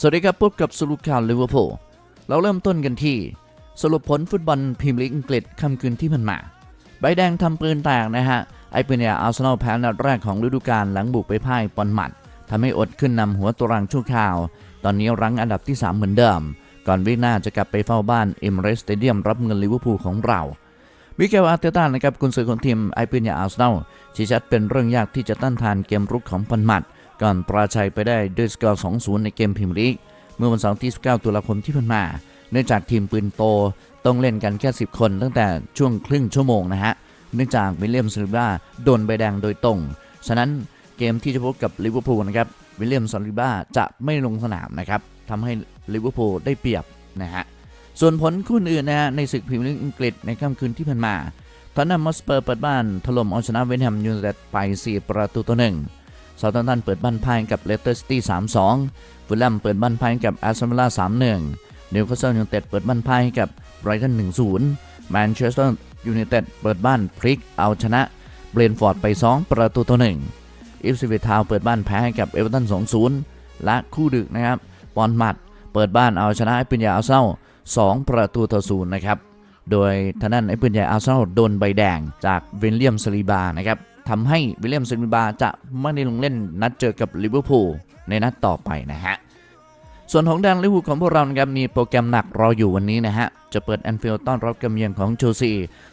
สวัสดีครับพบกับสรุปข่าวลิเวอร์พูลเราเริ่มต้นกันที่ สรุปผลฟุตบอลพรีเมียร์ลีกอังกฤษค่ำคืนที่ผ่านมา ใบแดงทำปืนแตกนะฮะ ไอเปเนียอาร์เซนอลแพ้นัดแรกของฤดูกาลหลังบุกไปพ่ายปอนมัดทำให้อดขึ้นนำหัวตารางชั่วคราว ตอนนี้รั้งอันดับที่ 3 เหมือนเดิม ก่อนวิกหน้าจะกลับไปเฝ้าบ้านเอมเรสเตเดียมรับเงินลิเวอร์พูลของเรามิเกลอาร์เตต้านะครับกุนซือของทีมไอเปเนียอาร์เซนอลชี้ชัดเป็นเรื่องยากที่จะต้านทานเกมรุกของปอนมัด ก่อนปราชัยไปได้ด้วยสกอร์2-0 ในเกมพรีเมียร์ลีก เมื่อวันเสาร์ที่ 19 ตุลาคมที่ผ่านมา เนื่องจากทีมปืนโตต้องเล่นกันแค่ 10 คนตั้งแต่ช่วงครึ่งชั่วโมงนะฮะ เนื่องจากวิลเลียมซาลิบ้าโดนใบแดงโดยตรง ฉะนั้นเกมที่จะพบกับลิเวอร์พูลนะครับวิลเลียมซาลิบ้าจะไม่ลงสนามนะครับทำให้ลิเวอร์พูลได้เปรียบนะฮะ ส่วนผลคู่อื่นนะฮะในศึกพรีเมียร์ลีกอังกฤษในค่ำคืนที่ผ่านมาทอนนัมมอสเปอร์เปิดบ้านถล่มเอาชนะเวสต์แฮมยูไนเต็ดไป 4 ประตูต่อหนึ่ง ซาท์แฮมป์ตันเปิดบ้านพ่ายกับเลสเตอร์ซิตี้3-2 ฟูลแลมเปิดบ้านพ่ายกับแอสตันวิลล่า3-1นิวคาสเซิลยูไนเต็ดเปิดบ้านพ่ายกับไบรตัน1-0แมนเชสเตอร์ยูไนเต็ดเปิดบ้านพลิกเอาชนะเบรนฟอร์ดไป 2 ประตูต่อ1อิฟซิวิทาวเปิดบ้านแพ้ให้กับเอเวอร์ตัน2-0 และคู่ดึกนะครับปอนมัดเปิดบ้านเอาชนะไอปินยาอาเซนอ2ประตูต่อ0นะครับ โดยทางด้านไอ้ปืนใหญ่อาเซนอโดนใบแดงจากวิลเลียมสลีบานะครับ ทำให้วิลเลียมสลีบาจะไม่ได้ลงเล่นนัดเจอกับลิเวอร์พูลในนัดต่อไปนะฮะส่วนของแดนลิเวอร์พูลของพวกเรานะครับมีโปรแกรมหนักรออยู่วันนี้นะฮะ จะเปิดแอนฟิลด์ต้อนรับกำเยือนของเชลซี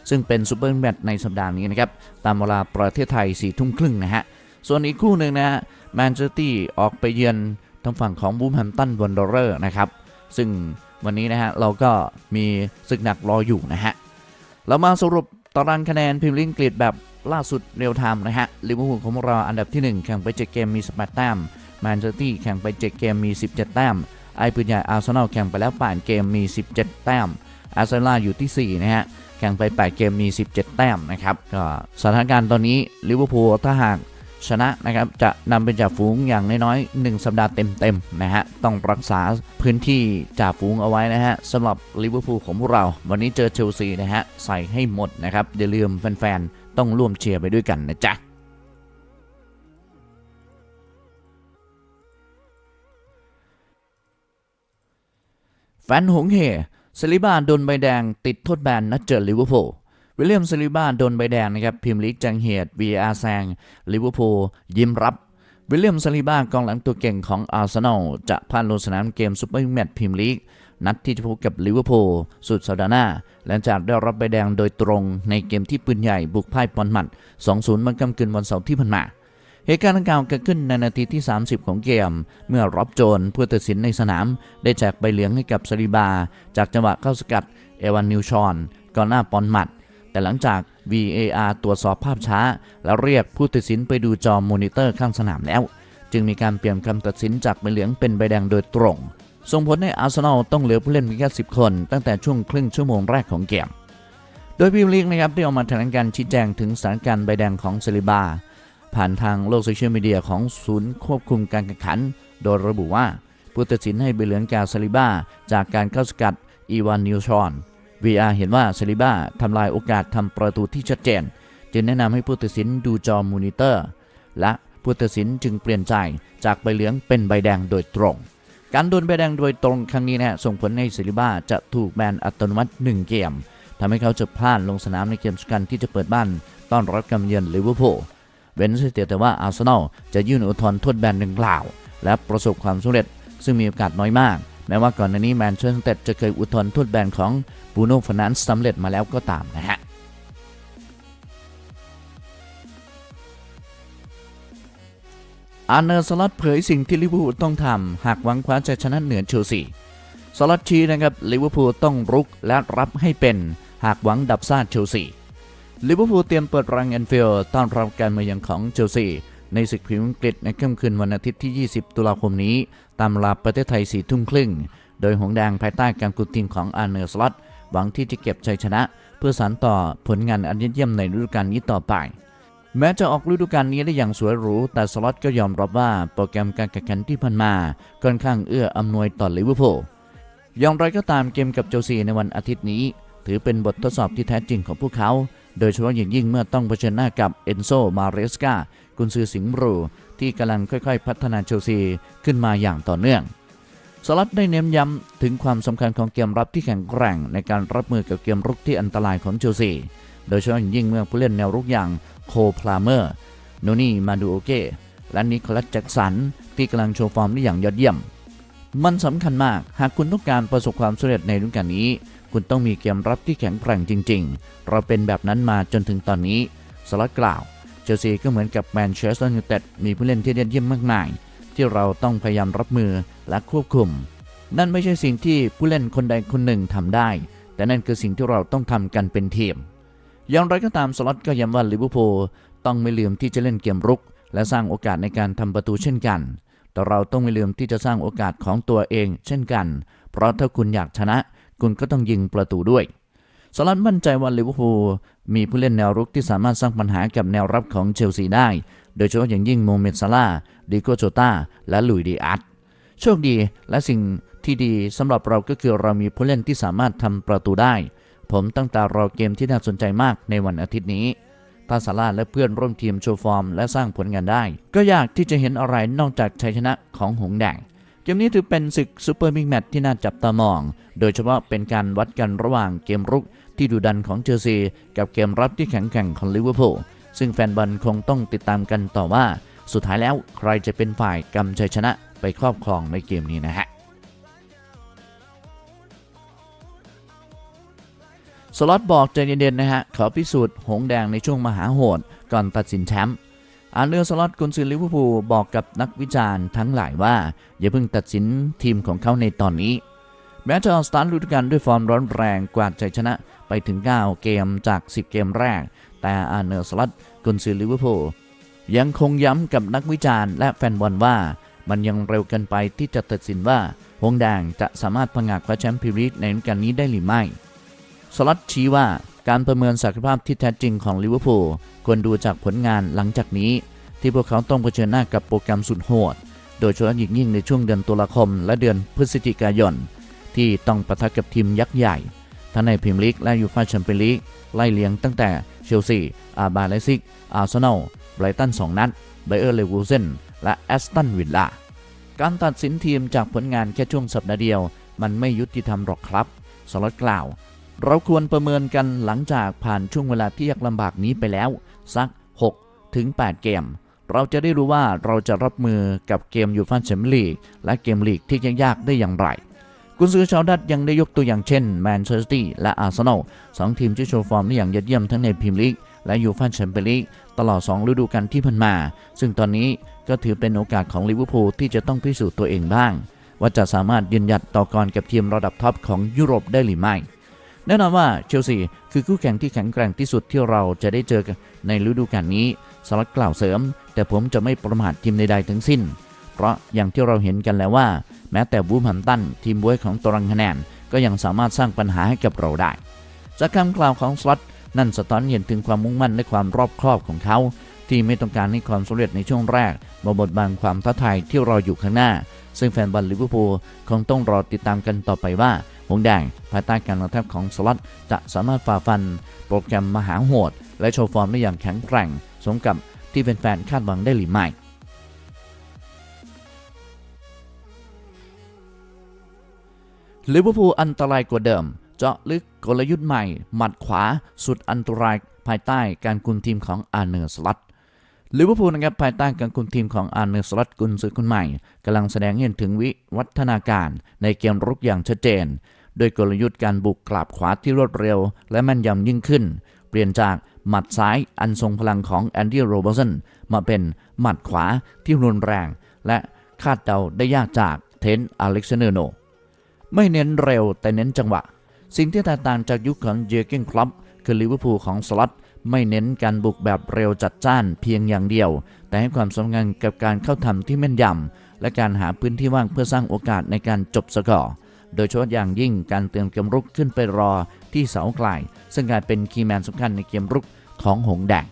ซึ่งเป็นซูเปอร์แมตช์ในสัปดาห์นี้นะครับ ตามเวลาประเทศไทย4ี่ทุ่มครึ่งนะฮะ ส่วนอีกคู่หนึ่งนะฮะแมนเชสเตอร์ออกไปเยือนทางฝั่งของบูมแฮมตันวันเดอร์นะครับ ซึ่งวันนี้นะฮะเราก็มีศึกหนักรออยู่นะฮะเรามาสรุปตารางคะแนนพรีเมียร์ลีกอังกฤษแบบ ล่าสุดเรียลไทม์นะฮะลิเวอร์พูลของเราอันดับที่ 1 แข่งไป 7 เกมมี 18 แต้มแมนเชสเตอร์แข่งไป 7 เกมมี 17 แต้มไอปืนใหญ่อาร์เซนอลแข่งไปแล้ว8เกมมี 17 แต้มอาร์เซนอลอยู่ที่ 4 นะฮะแข่งไป 8 เกมมี 17 แต้มนะครับก็สถานการณ์ตอนนี้ลิเวอร์พูลถ้าหากชนะนะครับจะนำเป็นจ่าฝูงอย่างน้อยๆ1สัปดาห์เต็มๆนะฮะต้องรักษาพื้นที่จ่าฝูงเอาไว้นะฮะสำหรับลิเวอร์พูลของพวกเรา วันนี้เจอเชลซีนะฮะใส่ให้หมดนะครับอย่าลืมแฟนๆ ต้องร่วมเชียร์ไปด้วยกันนะจ๊ะแฟนหงเฮซลิบาโดนใบแดงติดโทษแบนนัดเจอลิเวอร์พูลวิลเลียมซลิบาโดนใบแดงนะครับพิมลีกจังเหตุ VR แซงลิเวอร์พูลยิ้มรับวิลเลียมซลิบากองหลังตัวเก่งของอาร์เซนอลจะพลาดลงสนามเกมซุปเปอร์แมตช์พรีเมียร์ลีก นัดที่จะพบกับลิเวอร์พูลสุดสัปดาห์หน้า หลังจากได้รับใบแดงโดยตรงในเกมที่ปืนใหญ่บุกพ่ายปอนมัด 2-0 มันกำกึนวันเสาร์ที่ผ่านมา เหตุการณ์ดังกล่าวเกิดขึ้นในนาทีที่ 30 ของเกม เมื่อรับโจนผู้ตัดสินในสนาม ได้แจกใบเหลืองให้กับซาลิบา จากจังหวะเข้าสกัดเอวานนิวชอนก่อนหน้าปอนมัด แต่หลังจาก VAR ตรวจสอบภาพช้า แล้วเรียกผู้ตัดสินไปดูจอมอนิเตอร์ข้างสนามแล้ว จึงมีการเปลี่ยนคำตัดสินจากใบเหลืองเป็นใบแดงโดยตรง ส่งผลให้อาร์เซนอลต้องเหลือผู้เล่นเพียงแค่ 10 คน ตั้งแต่ช่วงครึ่งชั่วโมงแรกของเกม โดยพิมลีกนะครับได้ออกมาแถลงการชี้แจงถึงสถานการณ์ใบแดงของซาลิบา ผ่านทางโลกโซเชียลมีเดียของศูนย์ควบคุมการแข่งขัน โดยระบุว่าผู้ตัดสินให้ใบเหลืองแก่ซาลิบาจากการเข้าสกัดอีวานนิวชอน VR เห็นว่าซาลิบาทำลายโอกาสทำประตูที่ชัดเจน จึงแนะนำให้ผู้ตัดสินดูจอมอนิเตอร์ และผู้ตัดสินจึงเปลี่ยนใจจากใบเหลืองเป็นใบแดงโดยตรง การโดนใบแดงโดยตรงครั้งนี้นะส่งผลให้ซาลิบาจะถูกแบนอัตโนมัติ 1 เกมทำให้เขาจะพลาดลงสนามในเกมสำคัญที่จะเปิดบ้านต้อนรับกำเยือนลิเวอร์พูลเว้นเสียแต่ว่าอาร์เซนอลจะยื่นอุทธรณ์โทษแบนดังกล่าว และประสบความสำเร็จ ซึ่งมีโอกาสน้อยมาก แม้ว่าก่อนหน้านี้แมนเชสเตอร์จะเคยอุทธรณ์โทษแบนของบูโน่ฟานันส์สำเร็จมาแล้วก็ตามนะฮะ อาร์เนอร์สล็อตเผยสิ่งที่ลิเวอร์พูลต้องทำหากหวังคว้าชัยชนะเหนือเชลซีสล็อตชี้นะครับลิเวอร์พูลต้องรุกและรับให้เป็นหากหวังดับซ่าเชลซีลิเวอร์พูลเตรียมเปิดรังแอนฟิลด์ต้อนรับการมาเยือนของเชลซีในศึกพรีเมียร์อังกฤษในค่ำคืนวันอาทิตย์ที่ 20 ตุลาคมนี้ ตามเวลาประเทศไทย 4 ทุ่มครึ่ง โดยหงแดงภายใต้การกุมทีมของอาร์เนอร์สล็อตหวังที่จะเก็บชัยชนะ เพื่อสานต่อผลงานอันยอดเยี่ยมในฤดูกาลนี้ต่อไป แม้จะออกฤดูกาลนี้ได้อย่างสวยหรู แต่สล็อตก็ยอมรับว่าโปรแกรมการแข่งขันที่ผ่านมาค่อนข้างเอื้ออำนวยต่อลิเวอร์พูลอย่างไรก็ตามเกมกับเชลซีในวันอาทิตย์นี้ ถือเป็นบททดสอบที่แท้จริงของพวกเขา โดยเฉพาะอย่างยิ่งเมื่อต้องเผชิญหน้ากับเอนโซ มาเรสกากุนซือสิงห์บรูที่กำลังค่อยๆ พัฒนาเชลซีขึ้นมาอย่างต่อเนื่องสลัดได้เน้นย้ำถึงความสำคัญของเกมรับที่แข็งแกร่งในการรับมือกับเกมรุกที่อันตรายของเชลซี โดยเฉพาะอย่างยิ่งเมื่อผู้เล่นแนวรุกอย่าง โคพลาเมอร์โนนี่มาดูโอเกและนิโคลัสแจ็กสันที่กำลังโชว์ฟอร์มได้อย่างยอดเยี่ยม มันสำคัญมากหากคุณต้องการประสบความสำเร็จในฤดูกาลนี้ คุณต้องมีเกมรับที่แข็งแกร่งจริง ๆ เราเป็นแบบนั้นมาจนถึงตอนนี้สลัดกล่าวเชลซีก็เหมือนกับแมนเชสเตอร์ยูไนเต็ดมีผู้เล่นที่ยอดเยี่ยมมากมายที่เราต้องพยายามรับมือและควบคุม นั่นไม่ใช่สิ่งที่ผู้เล่นคนใดคนหนึ่งทำได้ แต่นั่นคือสิ่งที่เราต้องทำกันเป็นทีม อย่างไรก็ตามสล็อตก็ย้ำว่าลิเวอร์พูลต้องไม่ลืมที่จะเล่นเกมรุก และสร้างโอกาสในการทำประตูเช่นกัน แต่เราต้องไม่ลืมที่จะสร้างโอกาสของตัวเองเช่นกัน เพราะถ้าคุณอยากชนะ คุณก็ต้องยิงประตูด้วยสลัดมั่นใจว่าลิเวอร์พูลมีผู้เล่นแนวรุกที่สามารถสร้างปัญหากับแนวรับของเชลซีได้ โดยเฉพาะอย่างยิ่งโมเมดซาลาดิโกโจตาและลุยดีอาร์ตโชคดีและสิ่งที่ดีสำหรับเราก็คือเรามีผู้เล่นที่สามารถทำประตูได้ ผมตั้งตารอเกมที่น่าสนใจมากในวันอาทิตย์นี้ถ้าซาราและเพื่อนร่วมทีมโชว์ฟอร์ม และสร้างผลงานได้ ก็ยากที่จะเห็นอะไรนอกจากชัยชนะของหงแดงเกมนี้ถือเป็นศึกซูเปอร์บิ๊กแมตช์ที่น่าจับตามอง โดยเฉพาะเป็นการวัดกันระหว่างเกมรุกที่ดุดันของเชลซี กับเกมรับที่แข็งแกร่งของลิเวอร์พูลซึ่งแฟนบอลคงต้องติดตามกันต่อว่า สุดท้ายแล้วใครจะเป็นฝ่ายกำชัยชนะไปครอบครองในเกมนี้นะฮะ สล็อตบอกใจเย็นๆนะฮะขอพิสูจน์หงแดงในช่วงมหาโหดก่อนตัดสินแชมป์อาร์เนอร์สล็อตกุนซือลิเวอร์พูลบอกกับนักวิจารณ์ทั้งหลายว่า อย่าเพิ่งตัดสินทีมของเขาในตอนนี้แม้จะสตาร์ทฤดูกาลด้วยฟอร์มร้อนแรงกวาดใจชนะไปถึง 9 เกมจาก 10 เกมแรก แต่อาร์เนอร์สล็อตกุนซือลิเวอร์พูลยังคงย้ำกับนักวิจารณ์และแฟนบอลว่ามันยังเร็วเกินไปที่จะตัดสินว่า หงแดงจะสามารถผงาดคว้าแชมป์พรีเมียร์ลีกในฤดูกาลนี้ได้หรือไม่ สล็อตชี้ว่าการประเมินศักยภาพที่แท้จริงของลิเวอร์พูลควรดูจากผลงานหลังจากนี้ ที่พวกเขาต้องเผชิญหน้ากับโปรแกรมสุดโหด โดยเฉพาะยิ่งยิ่งในช่วงเดือนตุลาคมและเดือนพฤศจิกายน ที่ต้องปะทะกับทีมยักษ์ใหญ่ ทั้งในพรีเมียร์ลีกและยูฟ่าแชมเปี้ยนลีกไล่เลียงตั้งแต่เชลซีอาร์บาเลซิก อาร์เซนอลไบรตัน 2 นัดไบเออร์เลวูเซนและแอสตันวิลล่าการตัดสินทีมจากผลงานแค่ช่วงสัปดาห์เดียว มันไม่ยุติธรรมหรอกครับ สล็อตกล่าว เราควรประเมินกันหลังจากผ่านช่วงเวลาที่ยากลำบากนี้ไปแล้ว สัก 6 ถึง 8 เกม เราจะได้รู้ว่าเราจะรับมือกับเกมยูฟ่าแชมเปี้ยนลีกและเกมลีกที่ยากๆได้อย่างไรกุนซือชาวดัตยังได้ยกตัวอย่างเช่นแมนเชสเตอร์และอาร์เซนอลสองทีมที่โชว์ฟอร์มได้อย่างยอดเยี่ยมทั้งในพรีเมียร์ลีกและยูฟ่าแชมเปี้ยนลีกตลอด 2 ฤดูกาลที่ผ่านมา ซึ่งตอนนี้ก็ถือเป็นโอกาสของลิเวอร์พูลที่จะต้องพิสูจน์ตัวเองบ้าง ว่าจะสามารถยืนหยัดต่อกรกับทีมระดับท็อปของยุโรปได้หรือไม่ แน่นอนว่าเชลซีคือคู่แข่งที่แข็งแกร่งที่สุดที่เราจะได้เจอกันในฤดูกาลนี้สลัดกล่าวเสริม แต่ผมจะไม่ประมาททีมใดๆทั้งสิ้น เพราะอย่างที่เราเห็นกันแล้วว่า แม้แต่บูมฮัมตันทีมบวยของตารางคะแนนก็ยังสามารถสร้างปัญหาให้กับเราได้ จากคำกล่าวของสล็อตนั่นสะท้อนเห็นถึงความมุ่งมั่นและความรอบคอบของเขา ที่ไม่ต้องการให้ความสำเร็จในช่วงแรกมาบดบังความท้าทายที่รออยู่ข้างหน้า ซึ่งแฟนบอลลิเวอร์พูลคงต้องรอติดตามกันต่อไปว่า หงแดง ภายใต้การกระทำของสล็อตจะสามารถฝ่าฟัน โปรแกรมมหาโหด และโชว์ฟอร์มได้อย่างแข็งแกร่ง สมกับที่แฟนๆคาดหวังได้หรือไม่ลิเวอร์พูลอันตรายกว่าเดิม เจาะลึกกลยุทธ์ใหม่ หมัดขวา สุดอันตรายภายใต้การคุมทีมของอาร์เนอร์สลัต ลิเวอร์พูลนะครับภายใต้การคุมทีมของอาร์เนอร์สลัตกุนซือคนใหม่กำลังแสดงเห็นถึงวิวัฒนาการในเกมรุกอย่างชัดเจน โดยกลยุทธ์การบุกกลับขวาที่รวดเร็ว และแม่นยำยิ่งขึ้น เปลี่ยนจากหมัดซ้ายอันทรงพลังของแอนดี้โรเบอร์สันมาเป็นหมัดขวาที่รุนแรง และคาดเดาได้ยากจากเทนอเล็กซานเดอร์โน ไม่เน้นเร็วแต่เน้นจังหวะ สิ่งที่แตกต่างจากยุคของเจอร์เกนคลับคือลิเวอร์พูลของสล็อต ไม่เน้นการบุกแบบเร็วจัดจ้านเพียงอย่างเดียว แต่ให้ความสำคัญกับการเข้าทำที่แม่นยำและการหาพื้นที่ว่างเพื่อสร้างโอกาสในการจบสกอร์โดยเฉพาะอย่างยิ่งการเตรียมเกมรุกขึ้นไปรอที่เสาไกลซึ่งกลายเป็นคีย์แมนสำคัญในเกมรุกของหงแดง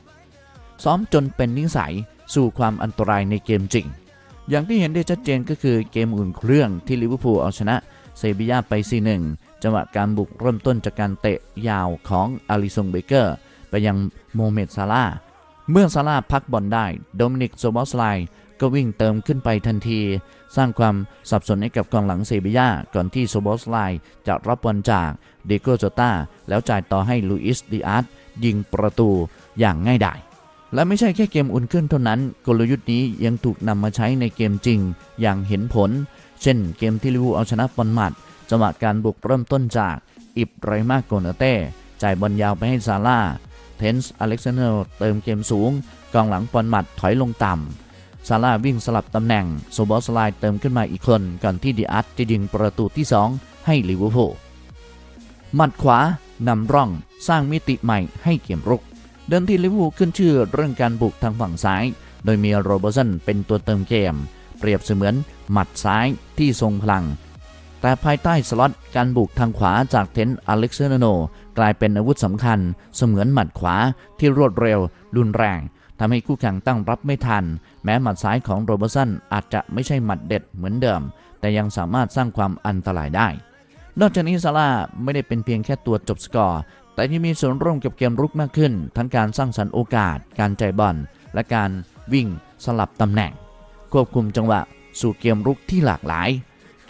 ซ้อมจนเป็นนิสัยสู่ความอันตรายในเกมจริง อย่างที่เห็นได้ชัดเจนก็คือเกมอุ่นเครื่องที่ลิเวอร์พูลเอาชนะเซบียาไป 4-1 จังหวะการบุกเริ่มต้นจากการเตะยาวของอาริซงเบเกอร์ ไปยังโมเมดซาลาเมื่อซาลาพักบอลได้โดมินิกโซบอสไลก็วิ่งเติมขึ้นไปทันที สร้างความสับสนให้กับกองหลังเซบียาก่อนที่โซโบสไลจะรับบอลจากเดโกโจตาแล้วจ่ายต่อให้ลูอิสดิอาร์ตยิงประตูอย่างง่ายดายและไม่ใช่แค่เกมอุ่นเครื่องเท่านั้น กลยุทธ์นี้ยังถูกนำมาใช้ในเกมจริงอย่างเห็นผล เช่นเกมที่ลิเวอร์พูลเอาชนะบอลหมัดจังหวะการบุกเริ่มต้นจากอิบไรมาโกเนเต้จ่ายบอลยาวไปให้ซาร่า เทนส์อเล็กซานเดอร์เติมเกมสูง กองหลังบอลหมัดถอยลงต่ำซาร่าวิ่งสลับตำแหน่งโซบอสไลน์เติมขึ้นมาอีกคนก่อนที่ดีอาร์ตจะยิงประตูที่ 2 ให้ลิเวอร์พูลหมัดขวานำร่องสร้างมิติใหม่ให้เกมรุก เดิมที่ลิเวอร์พูลขึ้นชื่อเรื่องการบุกทางฝั่งซ้าย โดยมีโรเบอร์สันเป็นตัวเติมเกม เปรียบเสมือนหมัดซ้ายที่ทรงพลัง แต่ภายใต้สล็อตการบุกทางขวาจากเทนต์อเล็กซานโน กลายเป็นอาวุธสำคัญ เสมือนหมัดขวาที่รวดเร็ว รุนแรงทำให้คู่แข่งตั้งรับไม่ทัน แม้หมัดซ้ายของโรเบอร์สันอาจจะไม่ใช่หมัดเด็ดเหมือนเดิม แต่ยังสามารถสร้างความอันตรายได้ นอกจากนี้ซาร่าไม่ได้เป็นเพียงแค่ตัวจบสกอร์ แต่ยังมีส่วนร่วมกับเกมรุกมากขึ้น ทั้งการสร้างสรรค์โอกาส การใจบอล และการวิ่งสลับตำแหน่ง ควบคุมจังหวะสู่เกมรุกที่หลากหลาย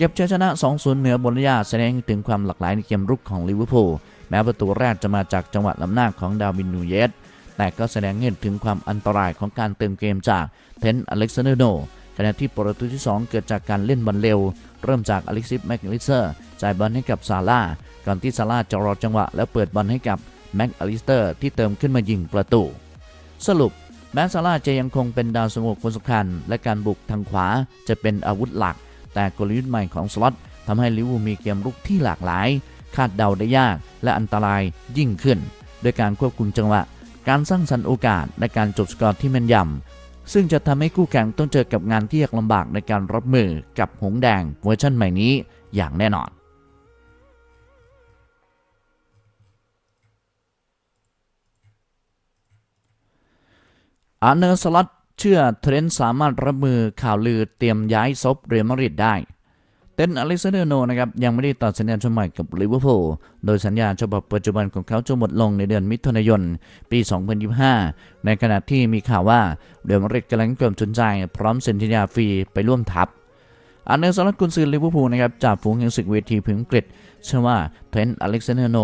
ก็บชัยชนะ 2-0 เหนือบนยาแสดงถึงความหลากหลายในเกมรุกของลิเวอร์พูลแม้ประตูแรกจะมาจากจังหวะล้ำหน้าของดาวินนูเยสแต่ก็แสดงเห็นถึงความอันตรายของการเติมเกมจากเทนอเล็กซานเดอร์โนขณะที่ประตูที่ 2 เกิดจากการเล่นบอลเร็ว เริ่มจากอเล็กซิสแม็กลิเซอร์จ่ายบอลให้กับซาร่าก่อนที่ซาร่าจะรอจังหวะแล้วเปิดบอลให้กับแม็กอลิสเตอร์ที่เติมขึ้นมายิงประตู สรุปแม้ซาร่าจะยังคงเป็นดาวสโมกคนสำคัญ และการบุกทางขวาจะเป็นอาวุธหลัก แต่กลยุทธ์ใหม่ของสล็อตทำให้ลิเวอร์พูลมีเกมรุกที่หลากหลาย คาดเดาได้ยากและอันตรายยิ่งขึ้น ด้วยการควบคุมจังหวะ การสร้างสรรค์โอกาสและการจบสกอร์ที่แม่นยำซึ่งจะทำให้คู่แข่งต้องเจอกับงานที่ยากลำบากในการรับมือกับหงแดงเวอร์ชันใหม่นี้อย่างแน่นอนอาร์เนอร์สล็อต เชื่อเทรนต์สามารถรับมือข่าวลือเตรียมย้ายซบเรอัลมาดริดได้เต้นอเล็กซานเดอร์โนนะครับยังไม่ได้ต่อสัญญาฉบับใหม่กับลิเวอร์พูลโดยสัญญาฉบับปัจจุบันของเขาจะหมดลงในเดือนมิถุนายน ปี 2025 ในขณะที่มีข่าวว่าเรอัลมาดริดกำลังเกิดสนใจ พร้อมเซ็นสัญญาฟรีไปร่วมทัพอาร์เนอร์สล็อตกุนซือลิเวอร์พูลนะครับจากฝูงแห่งศึกเวทีพึงอังกฤษเชื่อว่าเทรนต์อเล็กซานเดอร์โน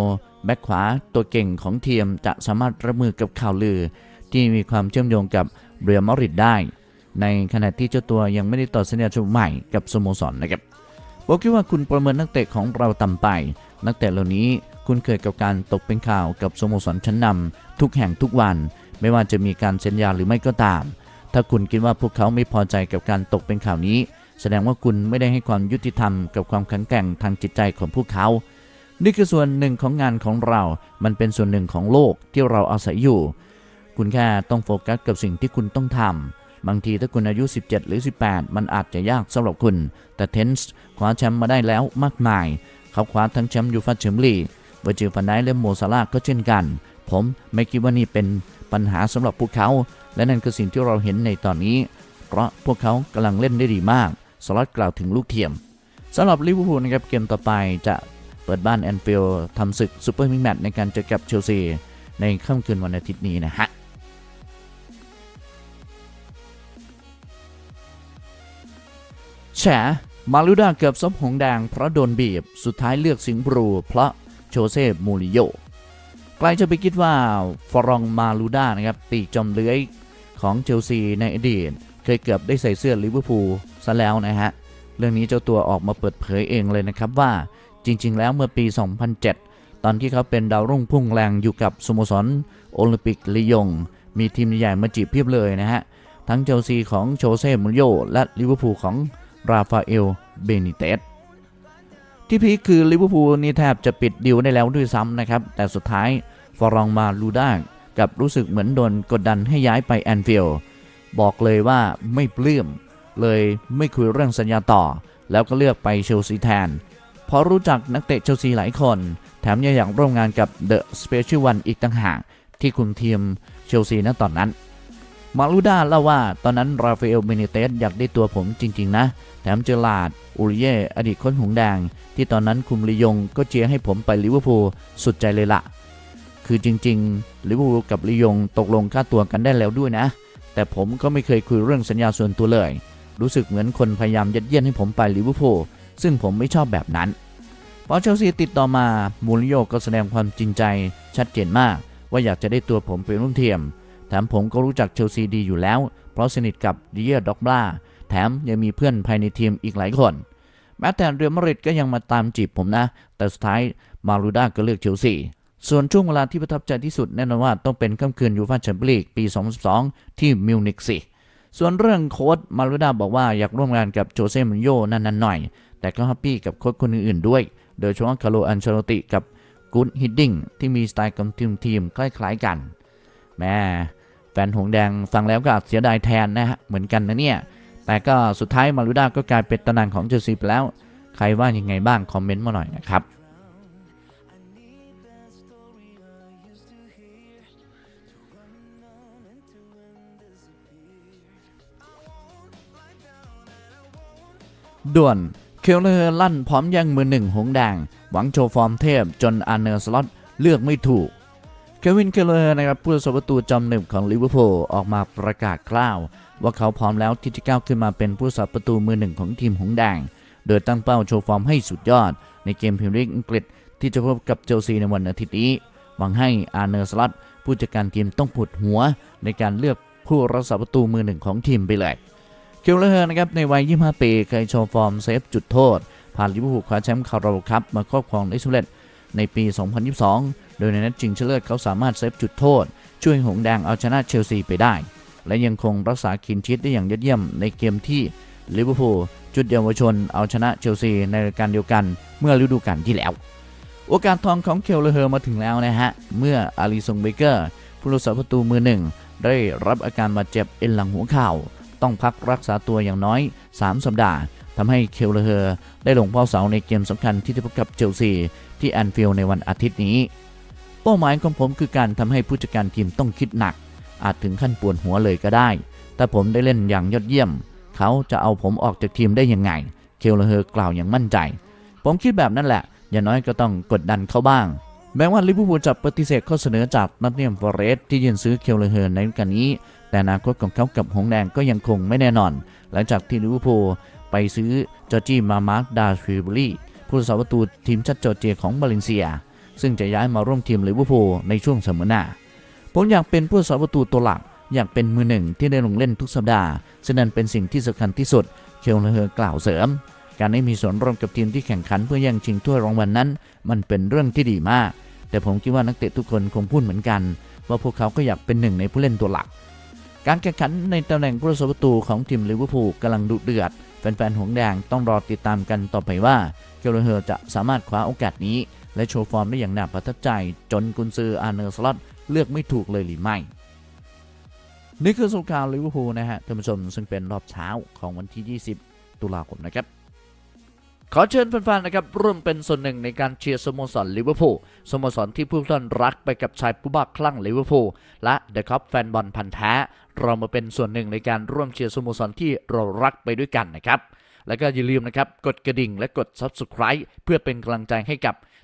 แบ็คขวาตัวเก่งของทีมจะสามารถรับมือกับข่าวลือ ที่มีความเชื่อมโยงกับ เรอัลมาดริดได้ ในขณะที่เจ้าตัวยังไม่ได้ต่อสัญญาฉบับใหม่กับสโมสรนะครับผมคิดว่าคุณประเมินนักเตะของเราต่ำไป นักเตะเหล่านี้คุณเคยกับการตกเป็นข่าวกับสโมสรชั้นนำทุกแห่งทุกวัน ไม่ว่าจะมีการเซ็นยาหรือไม่ก็ตาม ถ้าคุณคิดว่าพวกเขาไม่พอใจกับการตกเป็นข่าวนี้ แสดงว่าคุณไม่ได้ให้ความยุติธรรมกับความแข็งแกร่งทางจิตใจของพวกเขา นี่คือส่วนหนึ่งของงานของเรา มันเป็นส่วนหนึ่งของโลกที่เราอาศัยอยู่ คุณแค่ต้องโฟกัสกับสิ่งที่คุณต้องทำบางทีถ้าคุณอายุ 17 หรือ 18 มันอาจจะยากสำหรับคุณ แต่เทนส์คว้าแชมป์มาได้แล้วมากมาย เขาคว้าทั้งแชมป์ยูฟ่าแชมเปี้ยนลีกเวอร์จิฟันไดและโมซาลาก็เช่นกัน ผมไม่คิดว่านี่เป็นปัญหาสำหรับพวกเขา และนั่นคือสิ่งที่เราเห็นในตอนนี้ เพราะพวกเขากำลังเล่นได้ดีมากสล็อตกล่าวถึงลูกเทียมสำหรับลิเวอร์พูลนะครับเกมต่อไปจะเปิดบ้านแอนฟิลด์ทำศึกซูเปอร์มิกแมตช์ในการเจอกับเชลซีในค่ำคืนวันอาทิตย์นี้นะฮะ ฉมาลูดาเกือบซบหงแดงเพราะโดนบีบ สุดท้ายเลือกสิงห์บรูเพราะโชเซมูริโยใครจะไปคิดว่าฟรองมาลูดานะครับปีกจอมเลื้อยของเชลซีในอดีต เคยเกือบได้ใส่เสื้อลิเวอร์พูลซะแล้วนะฮะ เรื่องนี้เจ้าตัวออกมาเปิดเผยเองเลยนะครับว่าจริง ๆ แล้วเมื่อปี 2007 ตอนที่เขาเป็นดาวรุ่งพุ่งแรงอยู่กับสโมสรโอลิมปิกลียง มีทีมใหญ่มาจีบเพียบเลยนะฮะ ทั้งเชลซีของโชเซ่มูริโยและลิเวอร์พูลของ ราฟาเอล เบนิเตสที่พีคคือลิเวอร์พูลนี่แทบจะปิดดิวได้แล้วด้วยซ้ำนะครับ แต่สุดท้ายฟอรองมาลูด้ากับรู้สึกเหมือนโดนกดดันให้ย้ายไปแอนฟิลด์บอกเลยว่าไม่ปลื้มเลยไม่คุยเรื่องสัญญาต่อ แล้วก็เลือกไปเชลซีแทน เพราะรู้จักนักเตะเชลซีหลายคน แถมยังอยากร่วมงานกับเดอะสเปเชียลวันอีกต่างหากที่คุมทีมเชลซีณตอนนั้น มาลูด้าเล่าว่าตอนนั้นราฟาเอลเบนิเตสอยากได้ตัวผมจริง ๆ นะ แถมเจอลาดอูริเย่อดีตคนหงแดง ที่ตอนนั้นคุมลียงก็เชียร์ให้ผมไปลิเวอร์พูลสุดใจเลยละคือจริงๆลิเวอร์พูลกับลียงตกลงค่าตัวกันได้แล้วด้วยนะ แต่ผมก็ไม่เคยคุยเรื่องสัญญาส่วนตัวเลย รู้สึกเหมือนคนพยายามยัดเยียดให้ผมไปลิเวอร์พูลซึ่งผมไม่ชอบแบบนั้นพอเชลซีติดต่อมามูริโญ่ก็แสดงความจริงใจชัดเจนมาก ว่าอยากจะได้ตัวผมเป็นร่วมทียม แถมผมก็รู้จักเชลซีดีอยู่แล้ว เพราะสนิทกับดิเยอร์ด็อกบลาแถมยังมีเพื่อนภายในทีมอีกหลายคน แม้แต่เรอัลมาดริดก็ยังมาตามจีบผมนะ แต่สุดท้ายมารูด้าก็เลือกเชลซีส่วนช่วงเวลาที่ประทับใจที่สุดแน่นอนว่าต้องเป็นค่ำคืนยูฟ่าแชมเปี้ยนลีกปี 2012 ที่มิวนิกสิส่วนเรื่องโค้ดมารูด้าบอกว่าอยากร่วมงานกับโจเซ่มูนโญ่นั่นๆหน่อย แต่ก็แฮปปี้กับโค้ดคนอื่นๆด้วย โดยเฉพาะคาร์โลอันเชโรติกับกูดฮิดดิ้งที่มีสไตล์กับทีมทีมคล้ายๆกัน แม่ ฟนหงแดงฟังแล้วก็อาจเสียดายแทนนะฮะ เหมือนกันนะเนี่ย แต่ก็สุดท้ายมารูด้าก็กลายเป็นตำนานของเชลซีไปแล้ว ใครว่ายังไงบ้าง คอมเมนต์มาหน่อยนะครับด่วน เคลเลอร์ลั่นพร้อมย่งมือหนึ่งหงแดง หวังโชว์ฟอร์มเทพจนอาร์เนอร์สล็อตเลือกไม่ถูก วินเคลเลอร์นะครับผู้รักษาประตูจอมหนึ่งของลิเวอร์พูลออกมาประกาศกล้าว ว่าเขาพร้อมแล้วที่จะก้าวขึ้นมาเป็นผู้รักษาประตูมือหนึ่งของทีมหงแดง โดยตั้งเป้าโชว์ฟอร์มให้สุดยอด ในเกมพรีเมียร์ลีกอังกฤษที่จะพบกับเชลซีในวันอาทิตย์นี้ หวังให้อาร์เนอร์สล็อตผู้จัดการทีมต้องผุดหัวในการเลือกผู้รักษาประตูมือหนึ่งของทีมไปเลยเคลเลอร์นะครับในวัย 25 ปีเคยโชว์ฟอร์มเซฟจุดโทษผ่านลิเวอร์พูลคว้าแชมป์คาราบาคัพมาครอบครองได้สำเร็จในปี 2022 โดยในนัดชิงชนะเลิศเขาสามารถเซฟจุดโทษ ช่วยหงส์แดงเอาชนะเชลซีไปได้ และยังคงรักษาคินชิตได้อย่างยอดเยี่ยมในเกมที่ลิเวอร์พูลจุดเยาวชนเอาชนะเชลซีในรายการเดียวกันเมื่อฤดูกาลที่แล้ว โอกาสทองของเคลเลอร์มาถึงแล้วนะฮะ เมื่ออาริซงเบเกอร์ผู้รักษาประตูมือหนึ่งได้รับอาการบาดเจ็บเอ็นหลังหัวเข่าต้องพักรักษาตัวอย่างน้อย 3 สัปดาห์ทำให้เคลเลอร์ได้ลงเป้าเสาในเกมสำคัญที่จะพบกับเชลซีที่แอนฟิลด์ในวันอาทิตย์นี้ เป้าหมายของผมคือการทำให้ผู้จัดการทีมต้องคิดหนัก อาจถึงขั้นปวดหัวเลยก็ได้ แต่ผมได้เล่นอย่างยอดเยี่ยม เขาจะเอาผมออกจากทีมได้ยังไง เคลเลอร์กล่าวอย่างมั่นใจ ผมคิดแบบนั้นแหละ อย่างน้อยก็ต้องกดดันเขาบ้าง แม้ว่าลิเวอร์พูลจะปฏิเสธข้อเสนอจากนัตเนียมฟอเรสที่ยื่นซื้อเคลเลอร์ในฤดูกาลนี้ แต่อนาคตของเขากับหงแดงก็ยังคงไม่แน่นอน หลังจากที่ลิเวอร์พูลไปซื้อจอร์จี้มามาร์กดาฟิบุรีผู้รักษาประตูทีมชาติจอร์เจียของบาเลนเซีย ซึ่งจะย้ายมาร่วมทีมลิเวอร์พูลในช่วงเสมอหน้า ผมอยากเป็นผู้รักษาประตูตัวหลัก อยากเป็นมือหนึ่งที่ได้ลงเล่นทุกสัปดาห์ฉะนั้นเป็นสิ่งที่สำคัญที่สุด เคลเลอร์กล่าวเสริม การได้มีส่วนร่วมกับทีมที่แข่งขันเพื่อแย่งชิงถ้วยรางวัลนั้น มันเป็นเรื่องที่ดีมาก แต่ผมคิดว่านักเตะทุกคนคงพูดเหมือนกัน ว่าพวกเขาก็อยากเป็นหนึ่งในผู้เล่นตัวหลัก การแข่งขันในตำแหน่งผู้รักษาประตูของทีมลิเวอร์พูลกำลังดุเดือดแฟนๆหงแดงต้องรอติดตามกันต่อไปว่า เกลเฮอร์จะสามารถคว้าโอกาสนี้ และโชว์ฟอร์มได้อย่างน่าประทับใจ จนกุนซืออาร์เนอร์สล็อตเลือกไม่ถูกเลยหรือไม่นี่คือสงครามลิเวอร์พูลนะฮะท่านผู้ชมซึ่งเป็นรอบเช้าของวันที่ 20 ตุลาคมนะครับ ขอเชิญแฟนๆนะครับร่วมเป็นส่วนหนึ่งในการเชียร์สโมสรลิเวอร์พูลสโมสรที่ผู้ท่านรักไปกับชายผู้บ้าคลั่งลิเวอร์พูลและเดอะคัพแฟนบอลพันธ์แท้ เรามาเป็นส่วนหนึ่งในการร่วมเชียร์สโมสรที่เรารักไปด้วยกันนะครับ แล้วก็อย่าลืมนะครับกดกระดิ่งและกด Subscribe เพื่อเป็นกำลังใจให้กับ